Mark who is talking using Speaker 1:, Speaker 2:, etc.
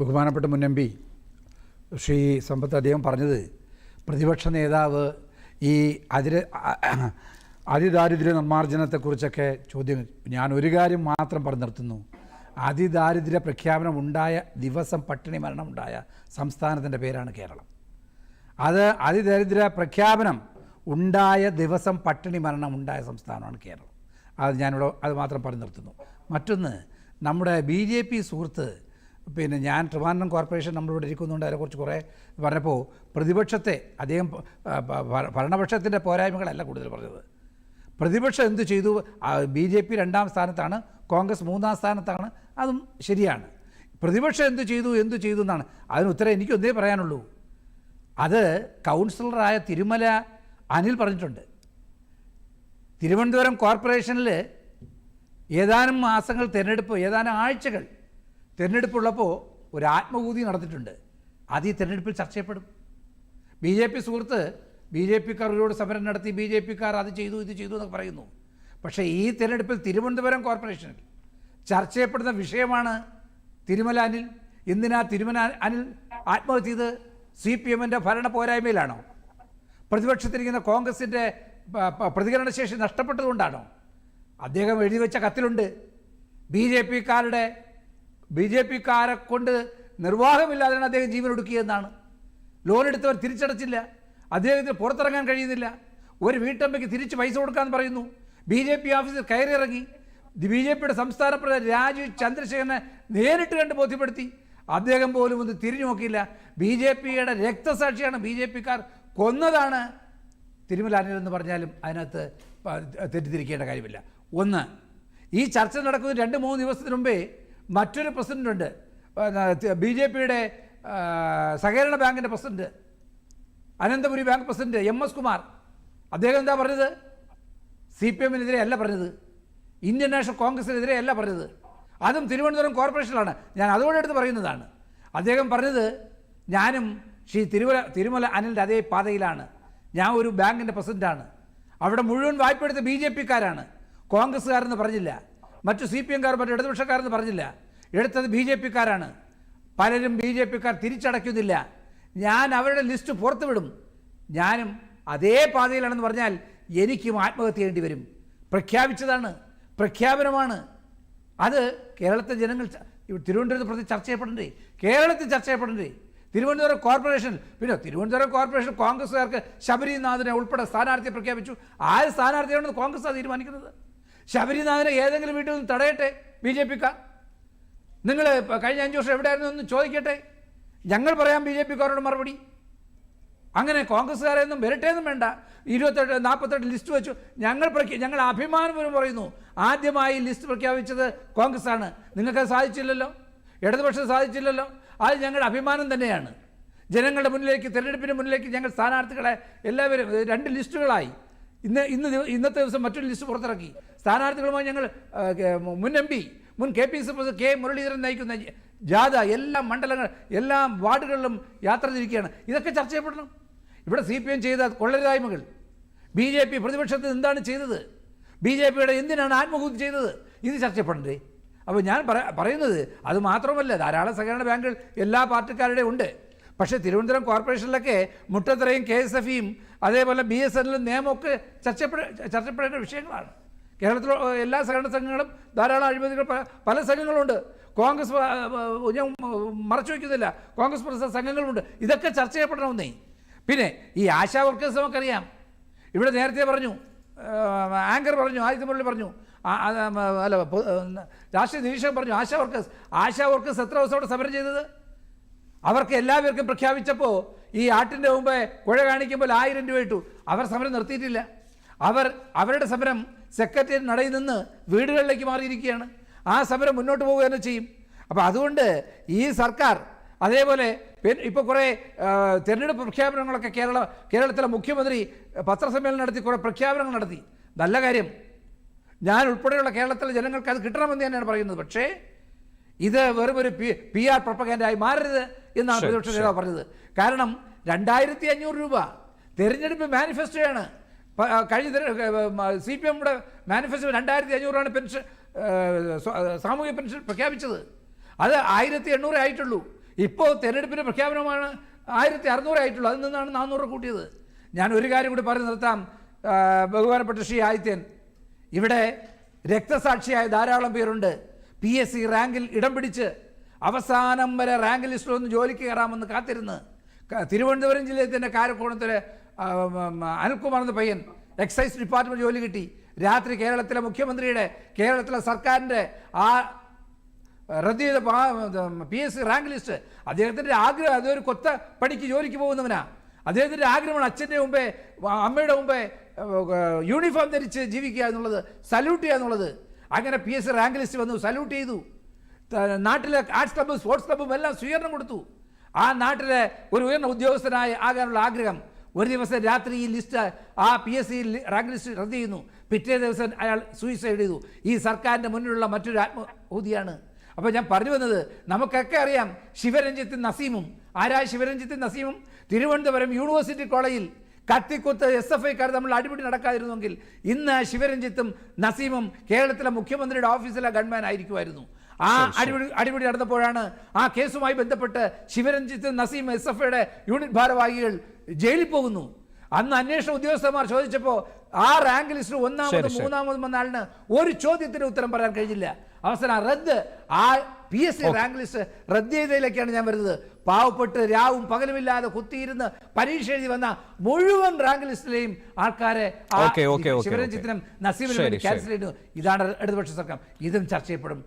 Speaker 1: ബഹുമാനപ്പെട്ട മുൻ M P Shri സമ്പത്ത് അദ്ദേഹം പറഞ്ഞത് പ്രതിപക്ഷ നേതാവ് ഈ അതിര അതിദാരിദ്ര്യ നിർമ്മാർജനത്തെക്കുറിച്ചൊക്കെ ചോദ്യം. ഞാൻ ഒരു കാര്യം മാത്രം പറഞ്ഞു നിർത്തുന്നു. അതിദാരിദ്ര്യ പ്രഖ്യാപനം ഉണ്ടായ ദിവസം പട്ടിണി മരണം ഉണ്ടായ സംസ്ഥാനത്തിന്റെ പേരാണ് കേരളം. അത് അതിദാരിദ്ര്യ പ്രഖ്യാപനം ഉണ്ടായ ദിവസം പട്ടിണി മരണം ഉണ്ടായ സംസ്ഥാനമാണ് കേരളം. അത് ഞാനിവിടെ അത് മാത്രം പറഞ്ഞു നിർത്തുന്നു. മറ്റൊന്ന് നമ്മുടെ ബി ജെ പി സുഹൃത്ത് പിന്നെ ഞാൻ ട്രിവാൻഡ്രം കോർപ്പറേഷൻ നമ്മളിവിടെ ഇരിക്കുന്നുണ്ട് അതിനെക്കുറിച്ച് കുറേ പറഞ്ഞപ്പോൾ പ്രതിപക്ഷത്തെ അദ്ദേഹം ഭരണപക്ഷത്തിന്റെ പോരായ്മകളല്ല കൂടുതൽ പറഞ്ഞത്. പ്രതിപക്ഷം എന്ത് ചെയ്തു? ബി ജെ പി രണ്ടാം സ്ഥാനത്താണ് കോൺഗ്രസ് മൂന്നാം സ്ഥാനത്താണ് അതും ശരിയാണ്. പ്രതിപക്ഷം എന്ത് ചെയ്തു? എന്ത് ചെയ്തു എന്നാണ്. അതിന് ഉത്തരം എനിക്ക് ഒന്നേ പറയാനുള്ളൂ. അത് കൗൺസിലറായ തിരുമല അനിൽ പറഞ്ഞിട്ടുണ്ട്. തിരുവനന്തപുരം കോർപ്പറേഷനിൽ ഏതാനും മാസങ്ങൾ തിരഞ്ഞെടുപ്പ് ഏതാനും ആഴ്ചകൾ തിരഞ്ഞെടുപ്പുള്ളപ്പോൾ ഒരു ആത്മകൂതി നടത്തിയിട്ടുണ്ട്. അത് ഈ തിരഞ്ഞെടുപ്പിൽ ചർച്ച ചെയ്യപ്പെടും. ബി ജെ പി സുഹൃത്ത് ബി ജെ പിക്കാരോട് സമരം നടത്തി ബി ജെ പിക്കാർ അത് ചെയ്തു ഇത് ചെയ്തു എന്നൊക്കെ പറയുന്നു. പക്ഷേ ഈ തിരഞ്ഞെടുപ്പിൽ തിരുവനന്തപുരം കോർപ്പറേഷനിൽ ചർച്ച ചെയ്യപ്പെടുന്ന വിഷയമാണ് തിരുമല അനിൽ. എന്തിനാ തിരുമല അനിൽ ആത്മഹത്യ ചെയ്ത് സി പി എമ്മിന്റെ ഭരണ പോരായ്മയിലാണോ? പ്രതിപക്ഷത്തിരിക്കുന്ന കോൺഗ്രസിന്റെ പ്രതികരണശേഷി നഷ്ടപ്പെട്ടതുകൊണ്ടാണോ? അദ്ദേഹം എഴുതി വെച്ച കത്തിലുണ്ട്. ബി ജെ പിക്കാരുടെ ബി ജെ പിക്കാരെ കൊണ്ട് നിർവാഹമില്ലാതെയാണ് അദ്ദേഹം ജീവൻ ഒടുക്കിയതെന്നാണ് ലോൺ എടുത്തവർ തിരിച്ചടച്ചില്ല. അദ്ദേഹത്തിന് പുറത്തിറങ്ങാൻ കഴിയുന്നില്ല. ഒരു വീട്ടമ്മയ്ക്ക് തിരിച്ച് പൈസ കൊടുക്കാമെന്ന് പറയുന്നു. ബി ജെ പി ഓഫീസിൽ കയറിയിറങ്ങി. ബി ജെ പിയുടെ സംസ്ഥാന പ്രസിഡന്റ് രാജീവ് ചന്ദ്രശേഖരനെ നേരിട്ട് കണ്ട് ബോധ്യപ്പെടുത്തി. അദ്ദേഹം പോലും ഒന്ന് തിരിഞ്ഞു നോക്കിയില്ല. ബി ജെ പിയുടെ രക്തസാക്ഷിയാണ് ബി ജെ പിക്കാർ കൊന്നതാണ്. തിരുമല അനിൽ എന്ന് പറഞ്ഞാലും അതിനകത്ത് തെറ്റിദ്ധരിക്കേണ്ട കാര്യമില്ല. ഒന്ന് ഈ ചർച്ച നടക്കുന്നത് രണ്ട് മൂന്ന് ദിവസത്തിന് മുമ്പേ മറ്റൊരു പ്രസിഡന്റുണ്ട് ബി ജെ പിയുടെ സഹകരണ ബാങ്കിന്റെ president. Ananthapuri bank president M S Kumar. അദ്ദേഹം എന്താ പറഞ്ഞത്? സി പി എമ്മിനെതിരെ അല്ല പറഞ്ഞത്. ഇന്ത്യൻ നാഷണൽ കോൺഗ്രസിനെതിരെ അല്ല പറഞ്ഞത്. അതും തിരുവനന്തപുരം കോർപ്പറേഷനിലാണ്. ഞാൻ അതുകൊണ്ട് എടുത്ത് പറയുന്നതാണ്. അദ്ദേഹം പറഞ്ഞത് ഞാനും ശ്രീ തിരുമല തിരുമല അനിലിന്റെ അതേ പാതയിലാണ്. ഞാൻ ഒരു ബാങ്കിന്റെ പ്രസിഡന്റാണ് അവിടെ മുഴുവൻ വായ്പ എടുത്ത ബി ജെ പിക്കാരാണ്. കോൺഗ്രസ്സുകാരെന്ന് പറഞ്ഞില്ല. മറ്റു സി പി എംകാർ മറ്റു ഇടതുപക്ഷക്കാരെന്ന് പറഞ്ഞില്ല. എടുത്തത് ബി ജെ പിക്കാരാണ് പലരും ബി ജെ പിക്കാർ തിരിച്ചടയ്ക്കുന്നില്ല. ഞാൻ അവരുടെ ലിസ്റ്റ് പുറത്തുവിടും. ഞാനും അതേ പാതയിലാണെന്ന് പറഞ്ഞാൽ എനിക്കും ആത്മഹത്യ ചെയ്യേണ്ടി വരും. പ്രഖ്യാപിച്ചതാണ്. പ്രഖ്യാപനമാണ്. അത് കേരളത്തെ ജനങ്ങൾ തിരുവനന്തപുരത്ത് പ്രതി ചർച്ച ചെയ്യപ്പെടണ്ടേ? കേരളത്തിൽ ചർച്ച ചെയ്യപ്പെടണ്ടേ? തിരുവനന്തപുരം കോർപ്പറേഷൻ പിന്നെ തിരുവനന്തപുരം കോർപ്പറേഷൻ കോൺഗ്രസ്സുകാർക്ക് ശബരിനാഥിനെ ഉൾപ്പെടെ സ്ഥാനാർത്ഥിയെ പ്രഖ്യാപിച്ചു. ആര് സ്ഥാനാർത്ഥിയാണെന്ന് കോൺഗ്രസ് തീരുമാനിക്കുന്നത്? ശബരിനാഥനെ ഏതെങ്കിലും വീട്ടിൽ നിന്ന് തടയട്ടെ ബി ജെ പിക്കാർ. നിങ്ങൾ കഴിഞ്ഞ അഞ്ച് വർഷം എവിടെയായിരുന്നു എന്ന് ചോദിക്കട്ടെ. ഞങ്ങൾ പറയാം ബി ജെ പിക്കാരോട് മറുപടി. അങ്ങനെ കോൺഗ്രസ്സുകാരെയൊന്നും വരട്ടേന്നും വേണ്ട. ഇരുപത്തെട്ട് നാൽപ്പത്തെട്ട് ലിസ്റ്റ് വെച്ചു. ഞങ്ങൾ ഞങ്ങൾ അഭിമാനപൂർവം പറയുന്നു. ആദ്യമായി ലിസ്റ്റ് പ്രഖ്യാപിച്ചത് കോൺഗ്രസ് ആണ് നിങ്ങൾക്കത് സാധിച്ചില്ലല്ലോ? ഇടതുപക്ഷം സാധിച്ചില്ലല്ലോ? അത് ഞങ്ങളുടെ അഭിമാനം തന്നെയാണ്. ജനങ്ങളുടെ മുന്നിലേക്ക് തിരഞ്ഞെടുപ്പിന് മുന്നിലേക്ക് ഞങ്ങൾ സ്ഥാനാർത്ഥികളെ എല്ലാവരും രണ്ട് ലിസ്റ്റുകളായി. ഇന്ന് ഇന്ന് ഇന്നത്തെ ദിവസം മറ്റൊരു ലിസ്റ്റ് പുറത്തിറക്കി. സ്ഥാനാർത്ഥികളുമായി ഞങ്ങൾ മുൻ എം പി മുൻ K P C president K Muraleedharan നയിക്കുന്ന ജാഥ എല്ലാ മണ്ഡലങ്ങൾ എല്ലാ വാർഡുകളിലും യാത്ര തിരിക്കുകയാണ്. ഇതൊക്കെ ചർച്ച ചെയ്യപ്പെടണം. ഇവിടെ സി പി എം ചെയ്ത കൊള്ളരുതായ്മകൾ ബി ജെ പി പ്രതിപക്ഷത്തിൽ എന്താണ് ചെയ്തത്? ബി ജെ പിയുടെ എന്തിനാണ് ആത്മഹൂതി ചെയ്തത്? ഇത് ചർച്ച ചെയ്യപ്പെടണ്ടേ? അപ്പോൾ ഞാൻ പറ പറയുന്നത് അത് മാത്രമല്ല ധാരാളം സഹകരണ ബാങ്കുകൾ എല്ലാ പാർട്ടിക്കാരുടെ ഉണ്ട്. പക്ഷേ തിരുവനന്തപുരം കോർപ്പറേഷനിലൊക്കെ മുട്ടത്തറയും കെ എസ് എഫ് ഇയും അതേപോലെ ബി എസ് എല്ലിലും നിയമമൊക്കെ ചർച്ചപ്പെട ചർച്ചപ്പെടേണ്ട വിഷയങ്ങളാണ്. കേരളത്തിലെ എല്ലാ സഹകരണ സംഘങ്ങളും ധാരാളം അഴിമതികൾ പല സംഘങ്ങളുണ്ട്. കോൺഗ്രസ് ഞാൻ മറച്ചു വയ്ക്കുന്നില്ല. കോൺഗ്രസ് പ്രസിഡന്റ് സംഘങ്ങളുണ്ട് ഇതൊക്കെ ചർച്ച ചെയ്യപ്പെടണമെന്നേ. പിന്നെ ഈ ആശാ വർക്കേഴ്സ് നമുക്കറിയാം. ഇവിടെ നേരത്തെ പറഞ്ഞു ആങ്കർ പറഞ്ഞു ആദിത്യ മുരളി പറഞ്ഞു അല്ല രാഷ്ട്രീയ നിരീക്ഷകൻ പറഞ്ഞു ആശാ വർക്കേഴ്സ് ആശാ വർക്കേഴ്സ് എത്ര ദിവസം അവിടെ സമരം ചെയ്തത്? അവർക്ക് എല്ലാവർക്കും പ്രഖ്യാപിച്ചപ്പോൾ ഈ ആട്ടിന്റെ മുമ്പേ കുഴ കാണിക്കുമ്പോൾ ആയിരം രൂപ ഇട്ടു. അവർ സമരം നിർത്തിയിട്ടില്ല. അവർ അവരുടെ സമരം സെക്രട്ടേറിയറ്റ് നടയിൽ നിന്ന് വീടുകളിലേക്ക് മാറിയിരിക്കുകയാണ്. ആ സമരം മുന്നോട്ട് പോവുക തന്നെ ചെയ്യും. അപ്പോൾ അതുകൊണ്ട് ഈ സർക്കാർ അതേപോലെ ഇപ്പോൾ കുറേ തിരഞ്ഞെടുപ്പ് പ്രഖ്യാപനങ്ങളൊക്കെ കേരള കേരളത്തിലെ മുഖ്യമന്ത്രി പത്രസമ്മേളനം നടത്തി കുറേ പ്രഖ്യാപനങ്ങൾ നടത്തി. നല്ല കാര്യം. ഞാൻ ഉൾപ്പെടെയുള്ള കേരളത്തിലെ ജനങ്ങൾക്ക് അത് കിട്ടണമെന്ന് തന്നെയാണ് പറയുന്നത്. പക്ഷേ ഇത് വെറും ഒരു പി പി ആർ പ്രൊപ്പഗാൻഡായി മാറരുത് എന്നാണ് പ്രതിപക്ഷ നേതാവ് പറഞ്ഞത്. കാരണം രണ്ടായിരത്തി അഞ്ഞൂറ് രൂപ തെരഞ്ഞെടുപ്പ് മാനിഫെസ്റ്റോയാണ്. കഴിഞ്ഞ സി പി എമ്മുടെ മാനിഫെസ്റ്റോ രണ്ടായിരത്തി അഞ്ഞൂറാണ് പെൻഷൻ സാമൂഹിക പെൻഷൻ പ്രഖ്യാപിച്ചത്. അത് ആയിരത്തി എണ്ണൂറേ ആയിട്ടുള്ളൂ. ഇപ്പോൾ തെരഞ്ഞെടുപ്പിന്റെ പ്രഖ്യാപനമാണ് ആയിരത്തി അറുന്നൂറായിട്ടുള്ളൂ അതിൽ നിന്നാണ് നാനൂറ് കൂട്ടിയത്. ഞാൻ ഒരു കാര്യം കൂടി പറഞ്ഞു നിർത്താം. ബഹുമാനപ്പെട്ട ശ്രീ ആദിത്യൻ ഇവിടെ രക്തസാക്ഷിയായ ധാരാളം പേരുണ്ട്. പി എസ് സി റാങ്കിൽ ഇടം പിടിച്ച് അവസാനം വരെ റാങ്ക് ലിസ്റ്റിൽ ഒന്ന് ജോലിക്ക് കയറാമെന്ന് കാത്തിരുന്ന്. തിരുവനന്തപുരം ജില്ലയിൽ തന്നെ കാരക്കോണത്തിൽ അനിൽകുമാർ എന്ന പയ്യൻ എക്സൈസ് ഡിപ്പാർട്ട്മെന്റ് ജോലി കിട്ടി. രാത്രി കേരളത്തിലെ മുഖ്യമന്ത്രിയുടെ കേരളത്തിലെ സർക്കാരിന്റെ ആ റദ്ദ് ചെയ്ത P S C rank list അദ്ദേഹത്തിന്റെ ആഗ്രഹം അതൊരു കൊത്ത പണിക്ക് ജോലിക്ക് പോകുന്നവനാ. അദ്ദേഹത്തിന്റെ ആഗ്രഹമാണ് അച്ഛന്റെ മുമ്പേ അമ്മയുടെ മുമ്പേ യൂണിഫോം ധരിച്ച് ജീവിക്കുക എന്നുള്ളത് സല്യൂട്ട് ചെയ്യുക എന്നുള്ളത്. അങ്ങനെ P S C rank list വന്നു സല്യൂട്ട് ചെയ്തു. നാട്ടിലെ ആർട്സ് ക്ലബ്ബും സ്പോർട്സ് ക്ലബ്ബും എല്ലാം സ്വീകരണം കൊടുത്തു. ആ നാട്ടിലെ ഒരു ഉയർന്ന ഉദ്യോഗസ്ഥനായി ആകാനുള്ള ആഗ്രഹം ഒരു ദിവസം രാത്രി ഈ ലിസ്റ്റ് ആ P S C rank list റദ്ദ് ചെയ്യുന്നു. പിറ്റേ ദിവസം അയാൾ സൂയിസൈഡ് ചെയ്തു. ഈ സർക്കാരിന്റെ മുന്നിലുള്ള മറ്റൊരു ആത്മഹൂതിയാണ്. അപ്പോൾ ഞാൻ പറഞ്ഞു വന്നത് നമുക്കൊക്കെ അറിയാം ശിവരഞ്ജിത്ത് നസീമും. ആരാ ശിവരഞ്ജിത്ത് നസീമും? തിരുവനന്തപുരം യൂണിവേഴ്സിറ്റി കോളേജിൽ കത്തിക്കുത്ത് എസ് എഫ് ഐക്കാർ നമ്മൾ അടിപിടി നടക്കാതിരുന്നെങ്കിൽ ഇന്ന് ശിവരഞ്ജിത്തും നസീമും കേരളത്തിലെ മുഖ്യമന്ത്രിയുടെ ഓഫീസിലെ ഗൺമാൻ ആയിരിക്കുമായിരുന്നു. ആ അടിപിടി അടിപിടി നടന്നപ്പോഴാണ് ആ കേസുമായി ബന്ധപ്പെട്ട് ശിവരഞ്ജിത്ത് നസീം എസ് എഫ് ഐയുടെ യൂണിറ്റ് ഭാരവാഹികൾ ജയിലിൽ പോകുന്നു. അന്ന് അന്വേഷണ ഉദ്യോഗസ്ഥന്മാർ ചോദിച്ചപ്പോൾ ആ റാങ്ക് ലിസ്റ്റിൽ ഒന്നാമത്
Speaker 2: മൂന്നാമത് വന്നാലിന്
Speaker 1: മൂന്നാമതും വന്ന ആളിന് ഒരു ചോദ്യത്തിന് ഉത്തരം പറയാൻ കഴിഞ്ഞില്ല. അവസാനം റദ്ദ് ആ P S C rank list റദ്ദ് ചെയ്തതിലേക്കാണ് ഞാൻ വരുന്നത്. പാവപ്പെട്ട് രാവും പകലുമില്ലാതെ കുത്തിയിരുന്ന് പരീക്ഷ എഴുതി വന്ന മുഴുവൻ റാങ്ക് ലിസ്റ്റിലെയും ആൾക്കാരെ ശിവരഞ്ജിത്തിനും വേണ്ടി ക്യാൻസൽ ചെയ്തു. ഇതാണ് ഇടതുപക്ഷ സർക്കാർ. ഇതും ചർച്ച ചെയ്യപ്പെടും.